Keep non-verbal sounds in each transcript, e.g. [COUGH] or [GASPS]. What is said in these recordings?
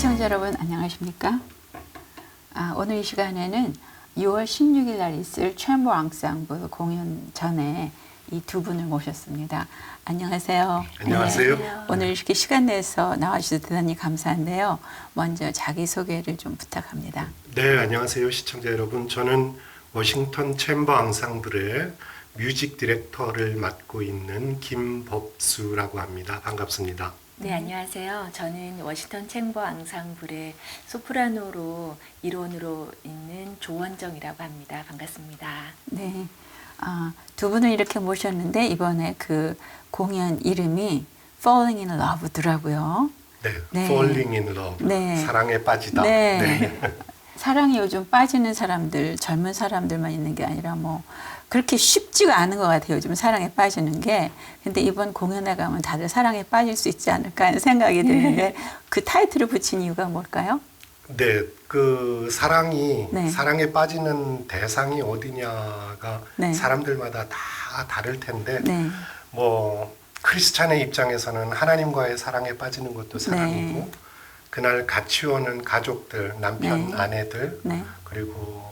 시청자 여러분 안녕하십니까? 아, 오늘 이 시간에는 6월 16일 날 있을 챔버 앙상블 공연 전에 이 두 분을 모셨습니다. 안녕하세요. 안녕하세요. 네, 오늘 이렇게 시간 내서 나와주셔서 대단히 감사한데요. 먼저 자기 소개를 좀 부탁합니다. 네, 안녕하세요, 시청자 여러분. 저는 워싱턴 챔버 앙상블의 뮤직 디렉터를 맡고 있는 김법수라고 합니다. 반갑습니다. 네, 안녕하세요. 저는 워싱턴 챔버 앙상블의 소프라노로 일원으로 있는 조원정이라고 합니다. 반갑습니다. 네. 아, 두 분을 이렇게 모셨는데 이번에 그 공연 이름이 Falling in Love더라고요. 네, 네. Falling in Love, 네. 사랑에 빠지다. 네. 사랑이 요즘 빠지는 사람들, 젊은 사람들만 있는 게 아니라 뭐 그렇게 쉽지가 않은 것 같아요. 요즘 사랑에 빠지는 게. 근데 이번 공연에 가면 다들 사랑에 빠질 수 있지 않을까 하는 생각이 드는데 그 타이틀을 붙인 이유가 뭘까요? 네, 그 사랑이 네. 사랑에 빠지는 대상이 어디냐가 네. 사람들마다 다 다를 텐데 네. 뭐 크리스찬의 입장에서는 하나님과의 사랑에 빠지는 것도 사랑이고 네. 그날 같이 오는 가족들, 남편, 네. 아내들 네. 그리고 뭐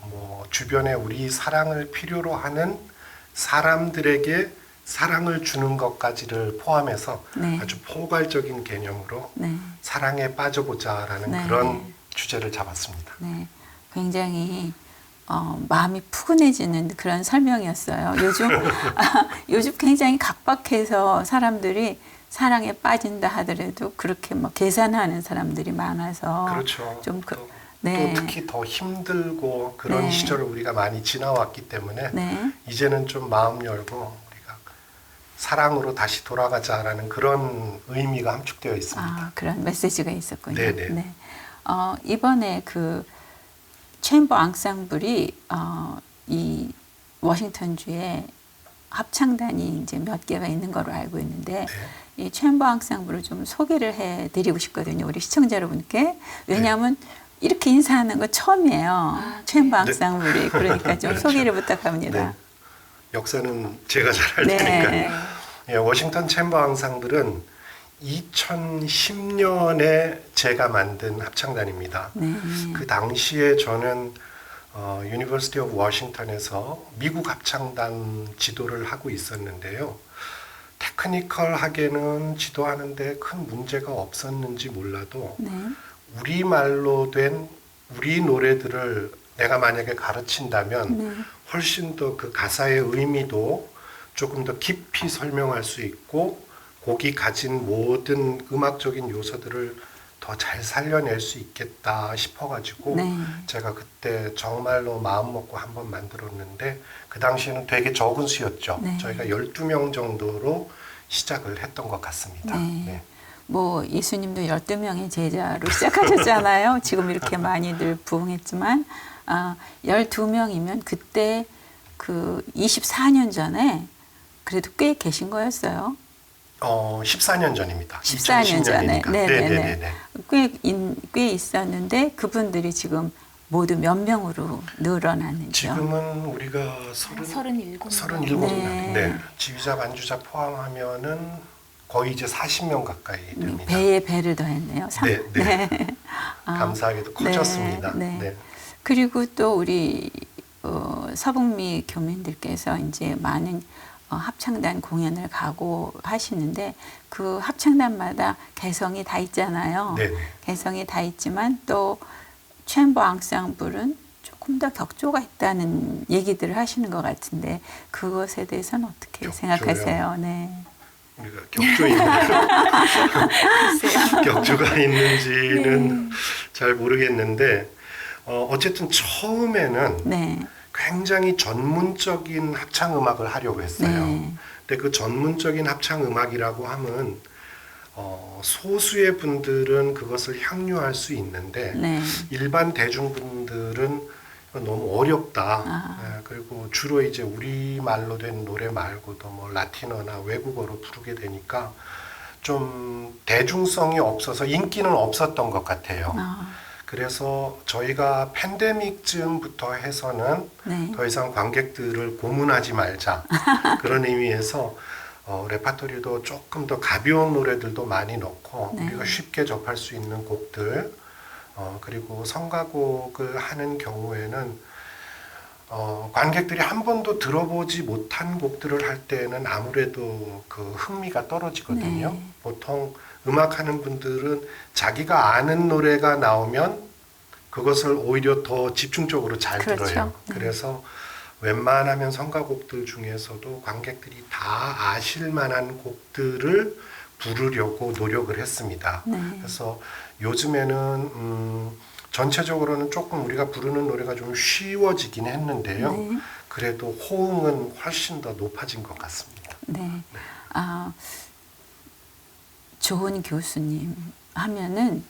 주변에 우리 사랑을 필요로 하는 사람들에게 사랑을 주는 것까지를 포함해서 네. 아주 포괄적인 개념으로 네. 사랑에 빠져보자라는 네. 그런 주제를 잡았습니다. 네. 굉장히 어, 마음이 푸근해지는 그런 설명이었어요. 요즘 아, [LAUGHS] [LAUGHS] 요즘 굉장히 각박해서 사람들이 사랑에 빠진다 하더라도 그렇게 뭐 계산하는 사람들이 많아서 그렇죠. 좀 그, 또, 네. 또 특히 더 힘들고 그런 네. 시절을 우리가 많이 지나왔기 때문에 네. 이제는 좀 마음 열고 우리가 사랑으로 다시 돌아가자라는 그런 의미가 함축되어 있습니다. 아, 그런 메시지가 있었군요. 네네. 네. 어, 이번에 그 챔버 앙상블이 어, 이 워싱턴주에 합창단이 이제 몇 개가 있는 거로 알고 있는데 네. 이 챔버 앙상블을 좀 소개를 해 드리고 싶거든요. 우리 시청자 여러분께. 왜냐하면 이렇게 인사하는 거 처음이에요. 챔버 네. аң상블이. 그러니까 좀 [LAUGHS] 그렇죠. 소개를 부탁합니다. 네. 역사는 제가 잘알 네. 테니까. 예, 워싱턴 챔버 앙상블은 2010년에 제가 만든 합창단입니다. 네. 그 당시에 저는 어, 유니버시티 오브 워싱턴에서 미국 합창단 지도를 하고 있었는데요. 테크니컬하게는 지도하는데 큰 문제가 없었는지 몰라도 네. 우리말로 된 우리 노래들을 내가 만약에 가르친다면 네. 훨씬 더 그 가사의 의미도 조금 더 깊이 설명할 수 있고 곡이 가진 모든 음악적인 요소들을 더 잘 살려낼 수 있겠다 싶어가지고 네. 제가 그때 정말로 마음 먹고 한번 만들었는데 그 당시에는 되게 적은 수였죠. 네. 저희가 12명 정도로 시작을 했던 것 같습니다. 네. 네. 뭐 예수님도 12명의 제자로 시작하셨잖아요. [LAUGHS] 지금 이렇게 많이들 부흥했지만 아, 12명이면 그때 그 24년 전에 그래도 꽤 계신 거였어요. 어, 14년 전입니다. 14년 전에. 2010년이니까. 네네네. 네네 네. 꽤, 인, 꽤 있었는데 그분들이 지금 모두 몇 명으로 늘어났는지요? 지금은 우리가 서른 37명. 37명. 네. 네. 지휘자 반주자 포함하면은 거의 이제 40명 가까이 됩니다. 음, 배에 배를 더했네요. 삼- 네, 네. [LAUGHS] 아, 감사하게도 커졌습니다. 네, 네. 네. 그리고 또 우리 어, 서북미 교민들께서 이제 많은 어, 합창단 공연을 가고 하시는데 그 합창단마다 개성이 다 있잖아요. 네. 개성이 다 있지만 또 챔버 앙상블은 조금 더 격조가 있다는 얘기들을 하시는 것 같은데 그것에 대해서는 어떻게 격조요? 생각하세요? 네. 우리가 격조 있는 [LAUGHS] 격조가 있는지는 잘 모르겠는데 어, 어쨌든 처음에는 네. 굉장히 전문적인 합창 음악을 하려고 했어요. 네. 근데 그 전문적인 합창 음악이라고 하면 어, 소수의 분들은 그것을 향유할 수 있는데 네. 일반 대중분들은 너무 어렵다. 아. 예, 그리고 주로 이제 우리 말로 된 노래 말고도 뭐 라틴어나 외국어로 부르게 되니까 좀 대중성이 없어서 인기는 없었던 것 같아요. 아, 그래서 저희가 팬데믹쯤부터 해서는 네. 더 이상 관객들을 고문하지 말자 [LAUGHS] 그런 의미에서 어, 레파토리도 조금 더 가벼운 노래들도 많이 넣고 네. 우리가 쉽게 접할 수 있는 곡들 어, 그리고 성가곡을 하는 경우에는 어, 관객들이 한 번도 들어보지 못한 곡들을 할 때는 아무래도 그 흥미가 떨어지거든요. 네. 보통 음악하는 분들은 자기가 아는 노래가 나오면 그것을 오히려 더 집중적으로 잘 그렇죠. 들어요. 네. 그래서 웬만하면 성가곡들 중에서도 관객들이 다 아실 만한 곡들을 부르려고 노력을 했습니다. 네. 그래서 요즘에는 음, 전체적으로는 조금 우리가 부르는 노래가 좀 쉬워지긴 했는데요. 네. 그래도 호응은 훨씬 더 높아진 것 같습니다. 네. 아, 좋은 교수님 하면은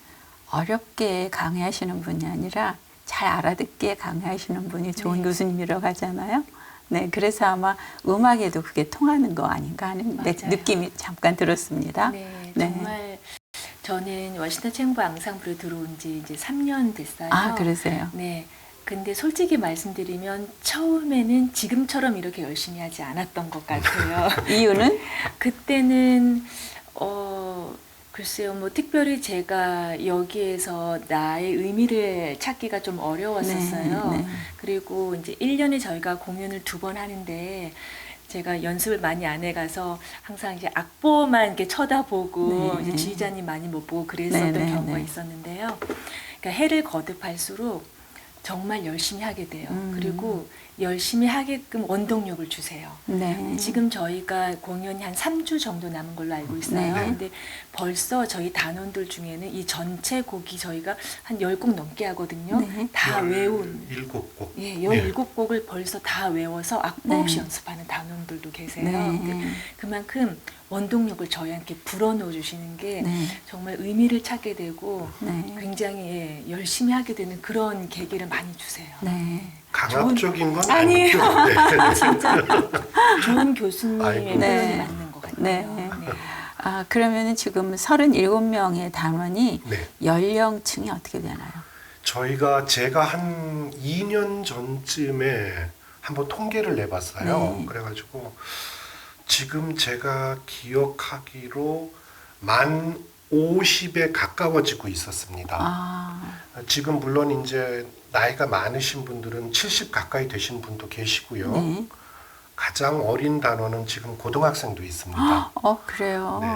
어렵게 강의하시는 분이 아니라 잘 알아듣게 강의하시는 분이 좋은 네. 교수님이라고 하잖아요. 네, 그래서 아마 음악에도 그게 통하는 거 아닌가 하는 내 맞아요. 느낌이 잠깐 들었습니다. 네, 네. 정말 저는 워싱턴 챔버 앙상블에 들어온 지 이제 3년 됐어요. 아, 그러세요? 네. 근데 솔직히 말씀드리면 처음에는 지금처럼 이렇게 열심히 하지 않았던 것 같아요. [LAUGHS] 이유는 [LAUGHS] 그때는 어 글쎄요 뭐 특별히 제가 여기에서 나의 의미를 찾기가 좀 어려웠었어요. 네, 네. 그리고 이제 1년에 저희가 공연을 두 번 하는데 제가 연습을 많이 안 해가서 항상 이제 악보만 이렇게 쳐다보고 네. 이제 지휘자님 많이 못 보고 그랬었던 네, 네, 경우가 네. 있었는데요. 그러니까 해를 거듭할수록 정말 열심히 하게 돼요. 음. 그리고 열심히 하게끔 원동력을 주세요. 네. 지금 저희가 공연이 한 3주 정도 남은 걸로 알고 있어요. 네. 근데 벌써 저희 단원들 중에는 이 전체 곡이 저희가 한 10곡 넘게 하거든요. 네. 다 외운 일곱 곡. 예, 네. 17곡을 벌써 다 외워서 악보 네. 없이 연습하는 단원들도 계세요. 네. 근데 그만큼 원동력을 저희한테 불어넣어 주시는 게 네. 정말 의미를 찾게 되고 네. 굉장히 예, 열심히 하게 되는 그런 계기를 많이 주세요. 네. 강압적인 건 아니에요. [LAUGHS] 네. 진짜 좋은 교수님의 아이고. 표현이 네. 맞는 것 같아요. 네. 네. 아, 그러면은 지금 37명의 단원이 네. 연령층이 어떻게 되나요? 저희가 제가 한 2년 전쯤에 한번 통계를 내봤어요. 네. 그래가지고 지금 제가 기억하기로 만 50에 가까워지고 있었습니다. 아, 지금 물론 이제 나이가 많으신 분들은 70 가까이 되신 분도 계시고요. 네. 가장 어린 단원은 지금 고등학생도 있습니다. [GASPS] 어, 그래요. 네.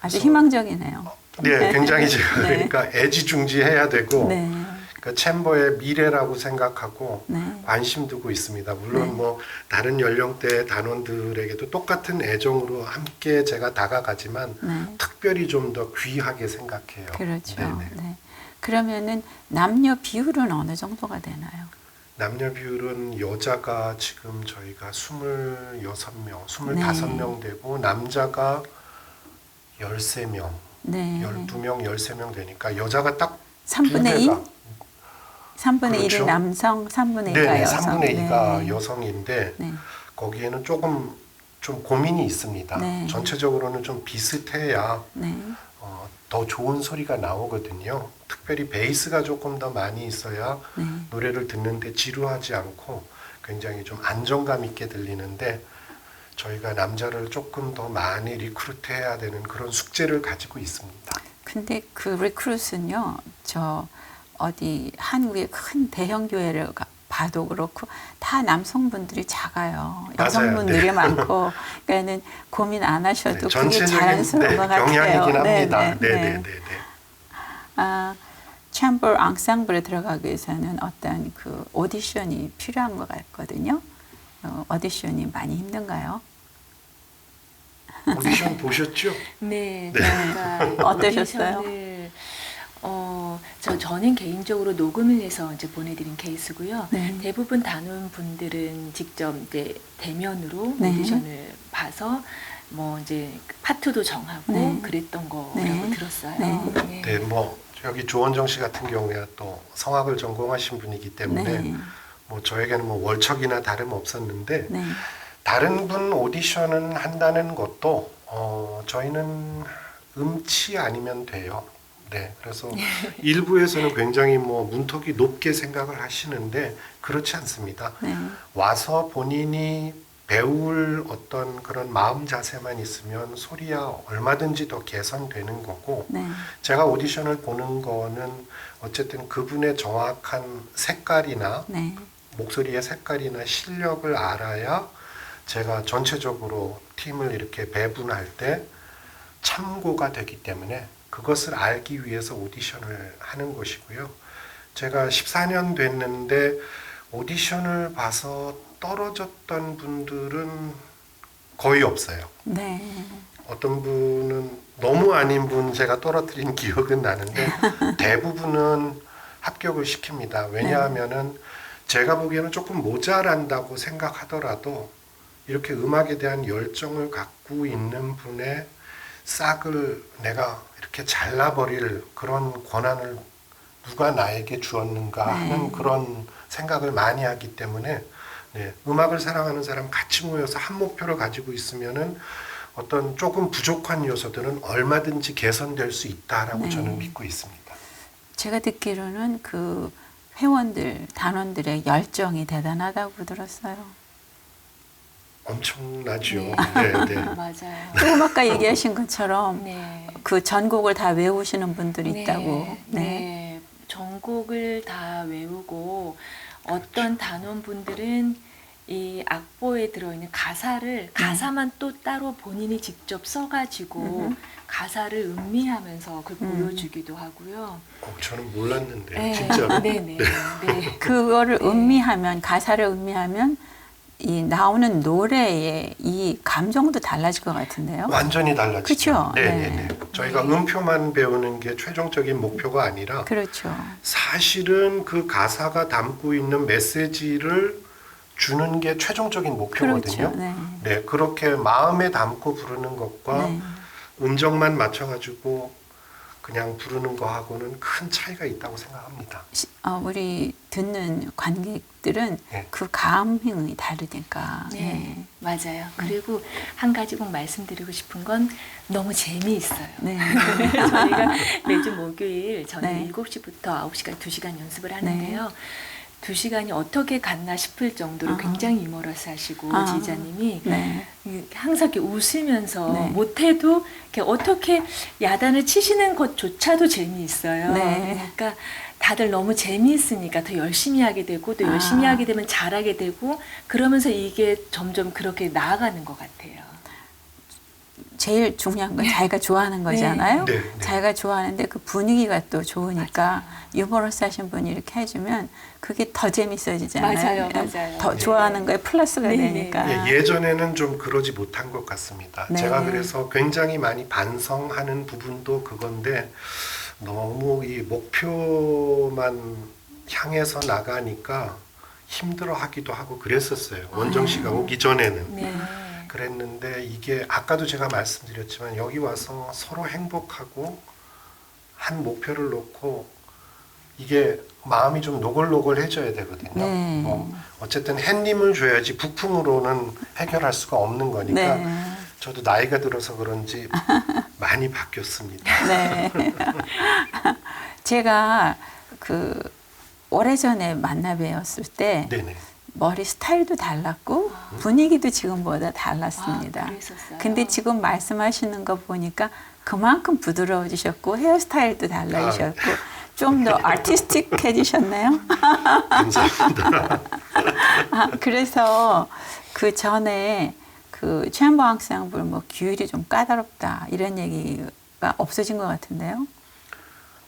아주 그래서- 희망적이네요. 네, 굉장히 제가 [LAUGHS] 네. 그러니까 애지중지해야 되고 네. 그러니까 챔버의 미래라고 생각하고 네. 관심 두고 있습니다. 물론 네. 뭐 다른 연령대 단원들에게도 똑같은 애정으로 함께 제가 다가가지만 네. 특별히 좀 더 귀하게 생각해요. 그렇죠. 네네. 네. 그러면은 남녀 비율은 어느 정도가 되나요? 남녀 비율은 여자가 지금 저희가 26명, 25명 되고 남자가 13명, 네. 12명, 13명 되니까 여자가 딱 3분의 2? 두 배가 3분의 1이 그렇죠. 남성, 3분의 2가 네네, 여성. 3분의 2가 네. 여성인데 네. 거기에는 조금 좀 고민이 있습니다. 네. 전체적으로는 좀 비슷해야 네. 어, 더 좋은 소리가 나오거든요. 특별히 베이스가 조금 더 많이 있어야 네. 노래를 듣는데 지루하지 않고 굉장히 좀 안정감 있게 들리는데 저희가 남자를 조금 더 많이 리크루트해야 되는 그런 숙제를 가지고 있습니다. 근데 그 리크루트는요, 저 어디 한국의 큰 대형 교회를 가- 봐도 그렇고 다 남성분들이 작아요. 여성분들이 네. 많고, 그러니까는 고민 안 하셔도 그게 전체적인 자연스러운 네, 것 같아요. 경향이긴 네, 합니다. 네, 네, 네. 네, 네, 네. 아, 챔버 앙상블에 들어가기 위해서는 어떤 그 오디션이 필요한 것 같거든요. 어, 오디션이 많이 힘든가요? 오디션 보셨죠? 네, 네. 제가 어떠셨어요? 저 저는 개인적으로 녹음을 해서 이제 보내드린 케이스고요. 네. 대부분 단원 분들은 직접 이제 대면으로 네. 오디션을 봐서 뭐 이제 파트도 정하고 네. 그랬던 거라고 네. 들었어요. 네. 네, 뭐 여기 조원정 씨 같은 경우에 또 성악을 전공하신 분이기 때문에 네. 뭐 저에게는 뭐 월척이나 다름 없었는데 네. 다른 분 오디션은 한다는 것도 어, 저희는 음치 아니면 돼요. 네, 그래서 일부에서는 굉장히 뭐 문턱이 높게 생각을 하시는데 그렇지 않습니다. 네. 와서 본인이 배울 어떤 그런 마음 자세만 있으면 소리야 얼마든지 더 개선되는 거고 네. 제가 오디션을 보는 거는 어쨌든 그분의 정확한 색깔이나 네. 목소리의 색깔이나 실력을 알아야 제가 전체적으로 팀을 이렇게 배분할 때 참고가 되기 때문에 그것을 알기 위해서 오디션을 하는 것이고요. 제가 14년 됐는데 오디션을 봐서 떨어졌던 분들은 거의 없어요. 네. 어떤 분은 너무 아닌 분 제가 떨어뜨린 기억은 나는데 [LAUGHS] 대부분은 합격을 시킵니다. 왜냐하면은 제가 보기에는 조금 모자란다고 생각하더라도 이렇게 음악에 대한 열정을 갖고 있는 분의 싹을 내가 이렇게 잘라버릴 그런 권한을 누가 나에게 주었는가 하는 네. 그런 생각을 많이 하기 때문에 네, 음악을 사랑하는 사람 같이 모여서 한 목표를 가지고 있으면은 어떤 조금 부족한 요소들은 얼마든지 개선될 수 있다라고 네. 저는 믿고 있습니다. 제가 듣기로는 그 회원들, 단원들의 열정이 대단하다고 들었어요. 엄청나죠. 네. 네, 네. [LAUGHS] 맞아요. 조금 아까 얘기하신 것처럼 네. 그 전곡을 다 외우시는 분들이 있다고. 네, 네. 네. 전곡을 다 외우고 그렇죠. 어떤 단원분들은 이 악보에 들어있는 가사를 가사만 또 따로 본인이 직접 써가지고 네. 음흠. 가사를 음미하면서 그걸 음. 보여주기도 하고요. 어, 저는 몰랐는데 네, 진짜로. [LAUGHS] 네, 네, 네. 그거를 네. 음미하면 가사를 음미하면 이 나오는 노래의 이 감정도 달라질 것 같은데요. 완전히 달라지죠. 그쵸? 네, 네. 네, 네. 저희가 네. 음표만 배우는 게 최종적인 목표가 아니라 그렇죠. 사실은 그 가사가 담고 있는 메시지를 주는 게 최종적인 목표거든요. 그렇죠. 네. 네, 그렇게 마음에 담고 부르는 것과 네. 음정만 맞춰 가지고 그냥 부르는 거하고는 큰 차이가 있다고 생각합니다. 시- 어, 우리 듣는 관객들은 네. 그 감흥이 다르니까. 네, 네. 맞아요. 그리고 한 가지 꼭 말씀드리고 싶은 건 너무 재미있어요. 네. [LAUGHS] 저희가 매주 목요일 저녁 네. 7시부터 9시까지 2시간 연습을 하는데요. 두 시간이 어떻게 갔나 싶을 정도로 아. 굉장히 유머러스 하시고 아. 지자님이 네. 항상 이렇게 웃으면서 네. 못해도 이렇게 어떻게 야단을 치시는 것조차도 재미있어요. 네. 그러니까 다들 너무 재미있으니까 더 열심히 하게 되고 또 열심히 아. 하게 되면 잘하게 되고 그러면서 이게 점점 그렇게 나아가는 것 같아요. 제일 중요한 건 자기가 좋아하는 거잖아요. 네, 네. 자기가 좋아하는데 그 분위기가 또 좋으니까 유머러스 하신 분이 이렇게 해주면 그게 더 재밌어지잖아요. 맞아요, 맞아요. 더 네. 좋아하는 거에 플러스가 네, 되니까. 예, 예전에는 좀 그러지 못한 것 같습니다. 네. 제가 그래서 굉장히 많이 반성하는 부분도 그건데 너무 이 목표만 향해서 나가니까 힘들어하기도 하고 그랬었어요. 원정 씨가 오기 전에는. 네. 그랬는데 이게 아까도 제가 말씀드렸지만 여기 와서 서로 행복하고 한 목표를 놓고 이게 마음이 좀 노골노골해져야 되거든요. 네. 뭐 어쨌든 햇님을 줘야지 북풍으로는 해결할 수가 없는 거니까 네. 저도 나이가 들어서 그런지 [LAUGHS] 많이 바뀌었습니다. 네. 제가 그 오래전에 만나 뵈었을 때 네네. 머리 스타일도 달랐고 분위기도 지금보다 달랐습니다. 아. 근데 지금 말씀하시는 거 보니까 그만큼 부드러워지셨고 헤어스타일도 달라지셨고 좀더 [LAUGHS] 아티스틱해지셨나요? 감사합니다. [LAUGHS] 아, 그래서 그 전에 그 챔버 학생부 뭐 규율이 좀 까다롭다 이런 얘기가 없어진 것 같은데요.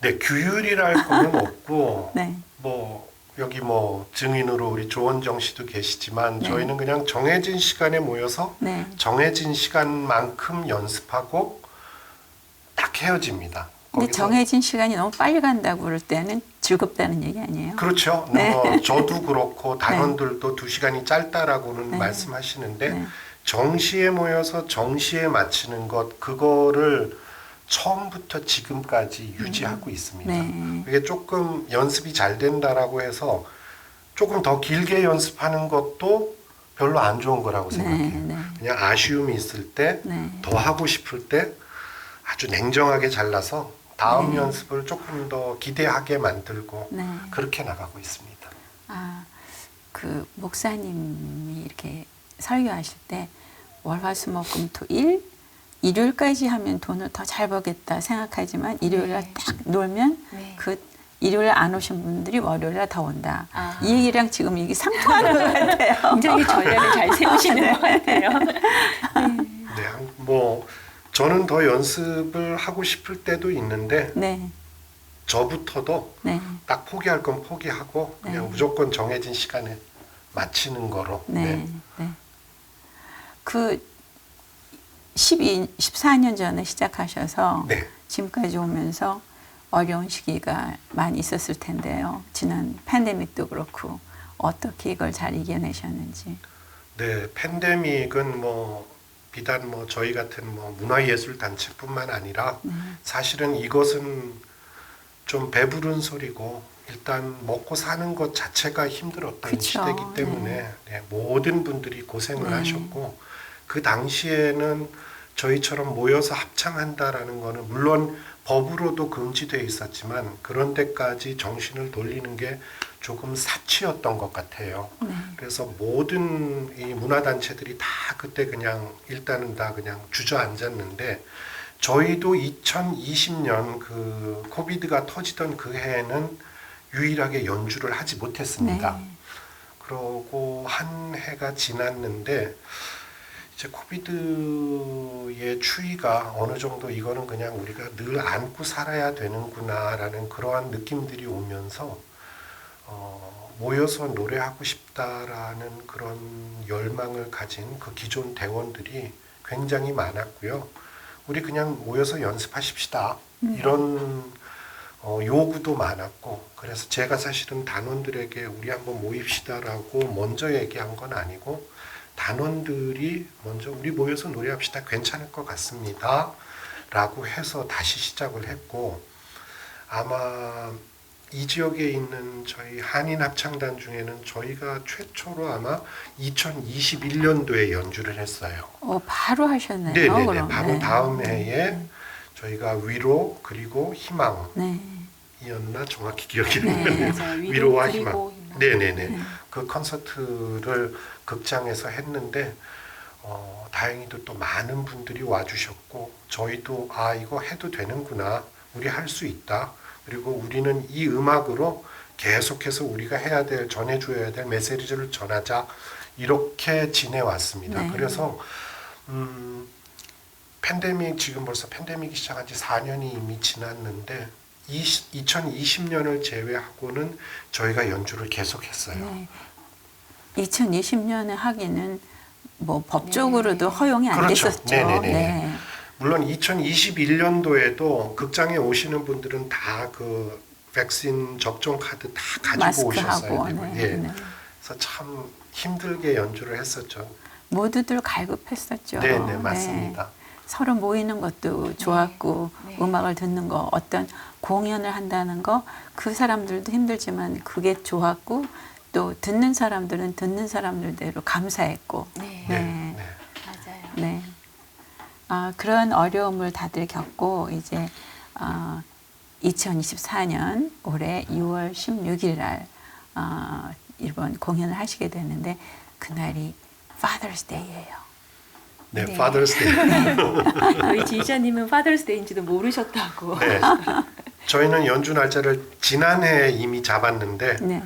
네, 규율이랄 거는 없고 [LAUGHS] 네. 뭐 여기 뭐 증인으로 우리 조원정 씨도 계시지만 네. 저희는 그냥 정해진 시간에 모여서 네. 정해진 시간만큼 연습하고 딱 헤어집니다. 근데 정해진 시간이 너무 빨리 간다고 그럴 때는 즐겁다는 얘기 아니에요? 그렇죠. 네. 뭐 저도 그렇고 [LAUGHS] 단원들도 두 시간이 짧다라고는 네. 말씀하시는데 네. 정시에 모여서 정시에 마치는 것 그거를 처음부터 지금까지 유지하고 있습니다. 네. 이게 조금 연습이 잘 된다라고 해서 조금 더 길게 연습하는 것도 별로 안 좋은 거라고 네. 생각해요. 네. 그냥 아쉬움이 있을 때 네. 더 하고 싶을 때 아주 냉정하게 잘라서 다음 네. 연습을 조금 더 기대하게 만들고 네. 그렇게 나가고 있습니다. 아, 그 목사님이 이렇게 설교하실 때 월화수목금토일 일요일까지 하면 돈을 더 잘 벌겠다 생각하지만 일요일날 네. 딱 놀면 네. 그 일요일 안 오신 분들이 월요일날 더 온다. 아. 이 얘기랑 지금 이게 상통하는 것 같아요. [LAUGHS] 굉장히 전략을 잘 세우시는 것 같아요. 네, 한- 뭐 저는 더 연습을 하고 싶을 때도 있는데 네, 저부터도 네, 딱 포기할 건 포기하고 그냥 네. 무조건 정해진 시간에 마치는 거로. 네, 네. 그 12, 14년 전에 시작하셔서 네. 지금까지 오면서 어려운 시기가 많이 있었을 텐데요. 지난 팬데믹도 그렇고 어떻게 이걸 잘 이겨내셨는지. 네, 팬데믹은 뭐 비단 뭐 저희 같은 뭐 문화예술 단체뿐만 아니라 네. 사실은 이것은 좀 배부른 소리고 일단 먹고 사는 것 자체가 힘들었던 그쵸. 시대이기 때문에 네, 모든 분들이 고생을 네. 하셨고 그 당시에는 저희처럼 모여서 합창한다라는 거는 물론 법으로도 금지되어 있었지만 그런 데까지 정신을 돌리는 게 조금 사치였던 것 같아요. 네. 그래서 모든 이 문화단체들이 다 그때 그냥 일단은 다 그냥 주저앉았는데 저희도 2020년 그 코비드가 터지던 그 해에는 유일하게 연주를 하지 못했습니다. 네. 그러고 한 해가 지났는데 이제 코비드의 추이가 어느 정도 이거는 그냥 우리가 늘 안고 살아야 되는구나라는 그러한 느낌들이 오면서 어, 모여서 노래하고 싶다라는 그런 열망을 가진 그 기존 대원들이 굉장히 많았고요. 우리 그냥 모여서 연습하십시다. 이런 어, 요구도 많았고 그래서 제가 사실은 단원들에게 우리 한번 모입시다라고 먼저 얘기한 건 아니고 단원들이 먼저 우리 모여서 노래합시다 괜찮을 것 같습니다 라고 해서 다시 시작을 했고 아마 이 지역에 있는 저희 한인 합창단 중에는 저희가 최초로 아마 2021년도에 연주를 했어요. 어, 바로 하셨네요. 네네네. 그럼. 바로 네. 다음 해에 저희가 위로 그리고 희망 네. 이었나 정확히 기억이 네. 안 나네요. 맞아요. 위로, 위로와 희망. 희망. 네네네. 네. 그 콘서트를 극장에서 했는데 어, 다행히도 또 많은 분들이 와주셨고 저희도 아 이거 해도 되는구나 우리 할 수 있다 그리고 우리는 이 음악으로 계속해서 우리가 해야 될 전해줘야 될 메시지를 전하자 이렇게 지내왔습니다. 네. 그래서 음, 팬데믹 지금 벌써 팬데믹이 시작한 지 4년이 이미 지났는데 20, 2020년을 제외하고는 저희가 연주를 계속했어요. 네. 2020년에 하기는 뭐 법적으로도 네. 허용이 안 그렇죠. 됐었죠. 네네네. 네. 물론 2021년도에도 극장에 오시는 분들은 다 그 백신 접종 카드 다 가지고 오셨어요. 마스크하고. 네. 예. 네. 그래서 참 힘들게 연주를 했었죠. 모두들 갈급했었죠. 네, 네, 맞습니다. 서로 모이는 것도 좋았고 네. 음악을 듣는 거 어떤 공연을 한다는 거 그 사람들도 힘들지만 그게 좋았고 또 듣는 사람들은 듣는 사람들대로 감사했고 네. 네. 네. 네. 맞아요. 네. 아, 그런 어려움을 다들 겪고 이제 어, 2024년 올해 6월 16일 날 어, 이번 공연을 하시게 되는데 그날이 Father's Day예요. 네, 네. Father's Day. [LAUGHS] 저희 지휘자님은 파더스데이인지도 모르셨다고. 네. 저희는 연주 날짜를 지난해 이미 잡았는데 네.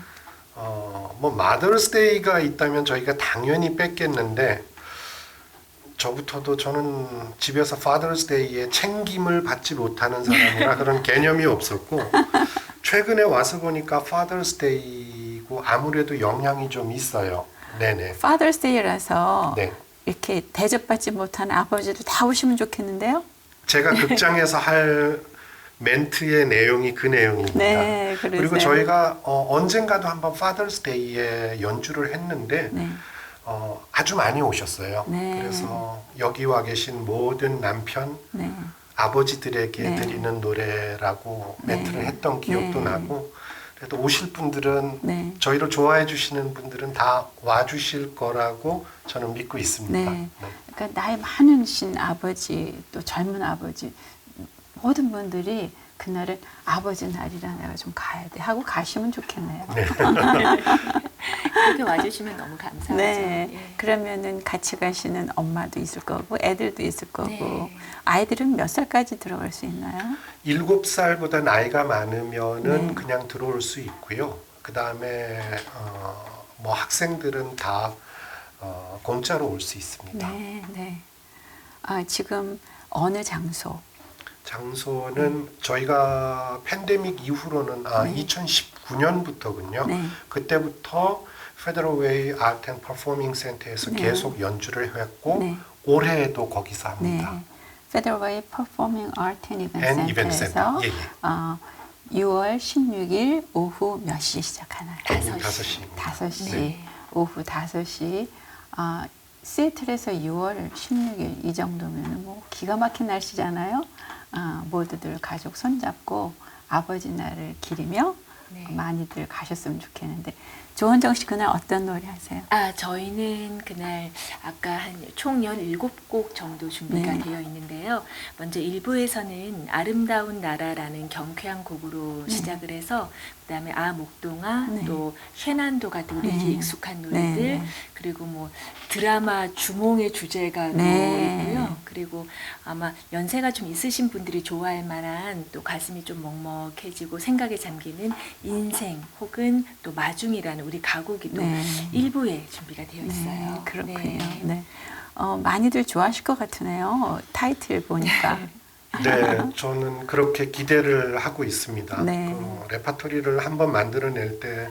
어, 뭐 Day가 있다면 저희가 당연히 뺐겠는데 저부터도 저는 집에서 Day에 챙김을 받지 못하는 사람이라 그런 [LAUGHS] 개념이 없었고 최근에 와서 보니까 Day고 아무래도 영향이 좀 있어요. 네네. Day라서 네. 이렇게 대접받지 못하는 아버지들 다 오시면 좋겠는데요. 제가 극장에서 할 멘트의 내용이 그 내용입니다. 네. 그리고 저희가 어, 언젠가도 한번 Father's Day에 연주를 했는데 네. 어, 아주 많이 오셨어요. 네. 그래서 여기 와 계신 모든 남편, 네. 아버지들에게 네. 드리는 노래라고 네. 멘트를 했던 기억도 네. 나고 그래도 오실 분들은 네. 저희를 좋아해 주시는 분들은 다 와주실 거라고 저는 믿고 있습니다. 네. 그러니까 나이 많으신 아버지 또 젊은 아버지 모든 분들이 그날은 아버지 날이라 내가 좀 가야 돼 하고 가시면 좋겠네요. 네. [LAUGHS] 그렇게 와주시면 너무 감사하죠. 네. 예. 그러면은 같이 가시는 엄마도 있을 거고 애들도 있을 거고 네. 아이들은 몇 살까지 들어갈 수 있나요? 일곱 살보다 나이가 많으면은 네. 그냥 들어올 수 있고요. 그 다음에 어, 뭐 학생들은 다 어, 공짜로 올 수 있습니다. 네, 네. 아, 지금 어느 장소? 장소는 저희가 팬데믹 이후로는 아, 네. 2019년부터군요. 네. 그때부터 페더럴 웨이 아트 앤 퍼포밍 센터에서 네. 계속 연주를 했고 네. 올해도 거기서 네. 합니다. Federal Way Performing Art and 앤 Event 이벤트 Center에서 센터. 예, 예. 어, 6월 16일 오후 몇 시에 시작하나요? 오후 다섯 시. 5시. 5시. 네. 오후 5시. 아, 시애틀에서 6월 16일 이 정도면 뭐 기가 막힌 날씨잖아요. 아, 모두들 가족 손잡고 아버지 날을 기리며 네. 많이들 가셨으면 좋겠는데 조원정 씨 그날 어떤 노래 하세요? 아, 저희는 그날 아까 한총 17곡 정도 준비가 네. 되어 있는데요. 먼저 1부에서는 아름다운 나라라는 경쾌한 곡으로 네. 시작을 해서 그다음에 아 목동아 네. 또 쉐난도 같은 우리에게 네. 익숙한 노래들 네. 그리고 뭐 드라마 주몽의 주제가도 네. 있고요. 그리고 아마 연세가 좀 있으신 분들이 좋아할 만한 또 가슴이 좀 먹먹해지고 생각에 잠기는 인생 혹은 또 마중이라는 우리 가곡이 또 네. 일부에 준비가 되어 네, 있어요. 그렇군요. 네. 네. 어, 많이들 좋아하실 것 같으네요. 타이틀 보니까. 네, 저는 그렇게 기대를 하고 있습니다. 네. 그 레파토리를 한번 만들어낼 때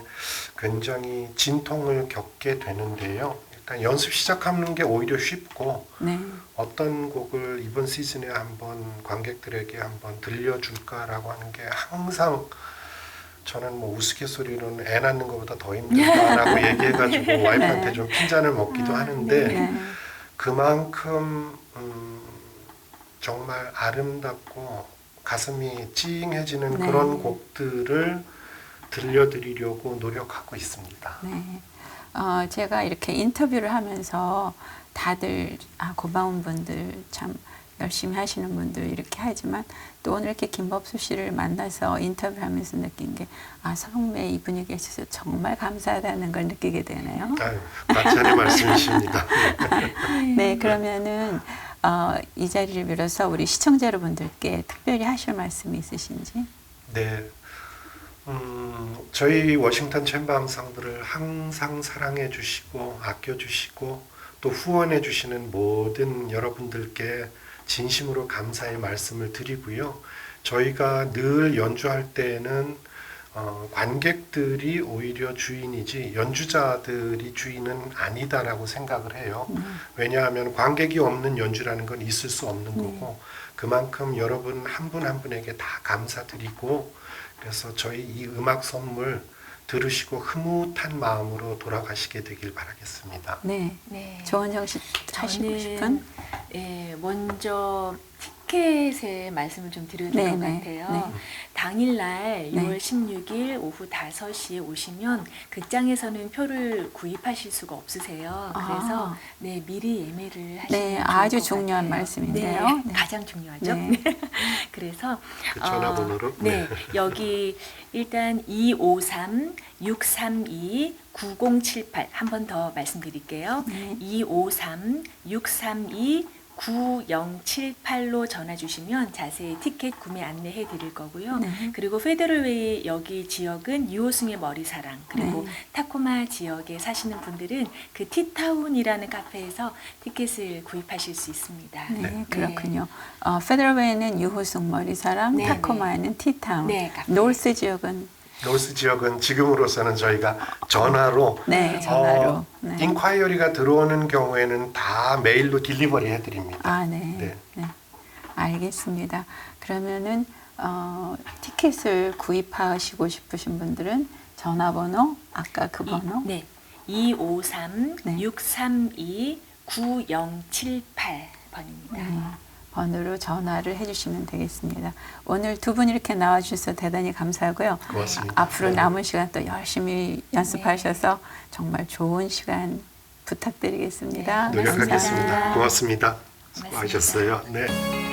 굉장히 진통을 겪게 되는데요. 일단 연습 시작하는 게 오히려 쉽고 네. 어떤 곡을 이번 시즌에 한번 관객들에게 한번 들려줄까라고 하는 게 항상 저는 뭐 우스갯소리로는 애 낳는 것보다 더 힘들다라고 [LAUGHS] 얘기해가지고 와이프한테 좀 핀잔을 먹기도 하는데 네. 그만큼 음, 정말 아름답고 가슴이 찡해지는 네. 그런 곡들을 들려드리려고 노력하고 있습니다. 네. 어, 제가 이렇게 인터뷰를 하면서 다들 아, 고마운 분들 참 열심히 하시는 분들 이렇게 하지만 또 오늘 이렇게 김법수 씨를 만나서 인터뷰를 하면서 느낀 게 아, 성매 이분이 계셔서 정말 감사하다는 걸 느끼게 되네요. 마찬의 말씀이십니다. [LAUGHS] 네, 그러면은 어, 이 자리를 빌어서 우리 시청자 여러분들께 특별히 하실 말씀이 있으신지? 네. 음, 저희 워싱턴 챔버 앙상블을 항상 사랑해 주시고 아껴 주시고 또 후원해 주시는 모든 여러분들께 진심으로 감사의 말씀을 드리고요. 저희가 늘 연주할 때에는 어, 관객들이 오히려 주인이지 연주자들이 주인은 아니다라고 생각을 해요. 왜냐하면 관객이 없는 연주라는 건 있을 수 없는 거고 그만큼 여러분 한분한 분에게 다 감사드리고 그래서 저희 이 음악 선물 들으시고 흐뭇한 마음으로 돌아가시게 되길 바라겠습니다. 네. 네. 조원정 씨 하시고 저는, 싶은? 예, 먼저 티켓의 말씀을 좀 드려야 될 것 네, 네, 같아요. 네. 당일날 네. 6월 16일 오후 5시에 오시면 극장에서는 표를 구입하실 수가 없으세요. 그래서 아. 네, 미리 예매를 하시면 네, 좋을 아주 것 중요한 같아요. 말씀인데요. 네, 네. 가장 중요하죠. 네. [LAUGHS] 그래서 그 전화번호로 네, 여기 일단 253 632 9078 한 번 더 말씀드릴게요. 네. 253 632 9078로 전화 주시면 자세히 티켓 구매 안내해 드릴 거고요. 네. 그리고 페더럴웨이 여기 지역은 유호승의 머리사랑 그리고 네. 타코마 지역에 사시는 분들은 그 티타운이라는 카페에서 티켓을 구입하실 수 있습니다. 네, 그렇군요. 어, 페더럴웨이는 유호승 머리사람, 네, 타코마에는 티타운, 네, 카페. 노스 지역은 노스 지역은 지금으로서는 저희가 전화로 네, 전화로. 어, 네. 인콰이어리가 들어오는 경우에는 다 메일로 딜리버리 해드립니다. 아, 네. 네. 네. 알겠습니다. 그러면은 어, 티켓을 구입하시고 싶으신 분들은 전화번호 아까 그 번호 네. 253 네. 632 9078 번입니다. 네, 번호로 전화를 해주시면 되겠습니다. 오늘 두 분 이렇게 나와주셔서 대단히 감사하고요. 고맙습니다. 앞으로 네. 남은 시간 또 열심히 연습하셔서 정말 좋은 시간 부탁드리겠습니다. 네, 노력하겠습니다. 감사합니다. 고맙습니다. 고맙습니다. 수고하셨어요. 네.